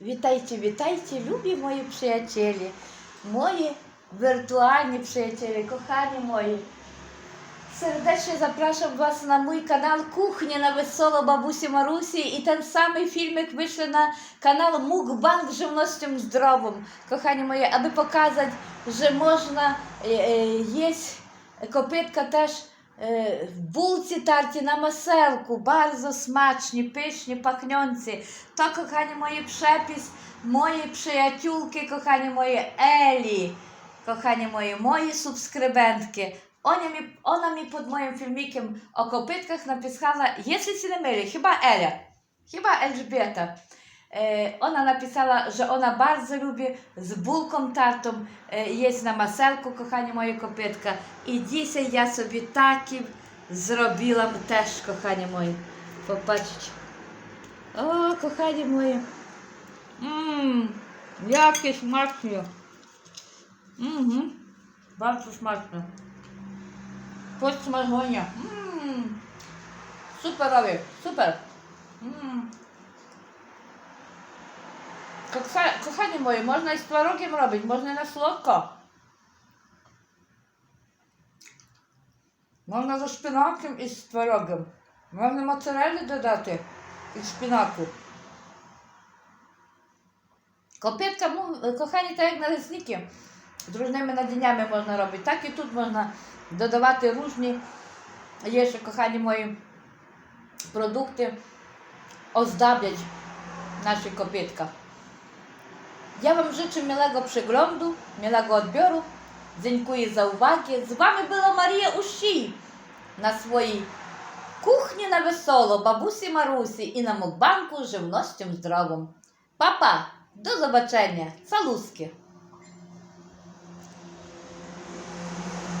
Вітайте, вітайте, любі мої приятелі, мої віртуальні приятелі, кохані мої. Сердечно запрошую вас на мій канал Кухня на весело бабусі Марусі і той самий фільмик вийшли на канал Мукбанк живностям здоровим, кохані мої, аби показати, що можна їсти е, е, копитка теж. Е, булці тарті на маселку, дуже смачні, пишні, пахньонці. То, кохані мої, пшепіс, мої приятюлки, кохані мої Елі, кохані мої, мої субскрибентки. Ona mi, ona mi pod moim filmikiem o kopytkach napisała, jeśli się nie mylę, chyba Elia, chyba Elżbieta. Ona napisała, że ona bardzo lubi z bułką tartą jeść na maselku, kochanie moje kopytka. I dzisiaj ja sobie takim zrobiłam też, kochanie moje. Popatrzcie. O, kochanie moje. Mmm, jakie smacznie. Mhm, bardzo smaczne. Post smażonia. Mmm, superowie, super. Mmm. Koksa, kochanie moje, można i z twarogiem robić, można na słodko. Można ze szpinakiem i z twarogiem. Można mozzarelli dodać i szpinaku. Kopietka, kochani, tak jak na leśnikiem. Z różnymi надіннями можна робити. Так і тут можна додавати різні, є ще, кохані мої, продукти, оздоблять наші копитка. Ja Wam życzę miłego przeglądu, miłego odbioru. Dziękuję za uwagę. Z Wami była Maria Usi na swojej kuchni na wesoło, babusi Marusi i na mukbanku żywnością zdrową. Papa, do zobaczenia. saluski.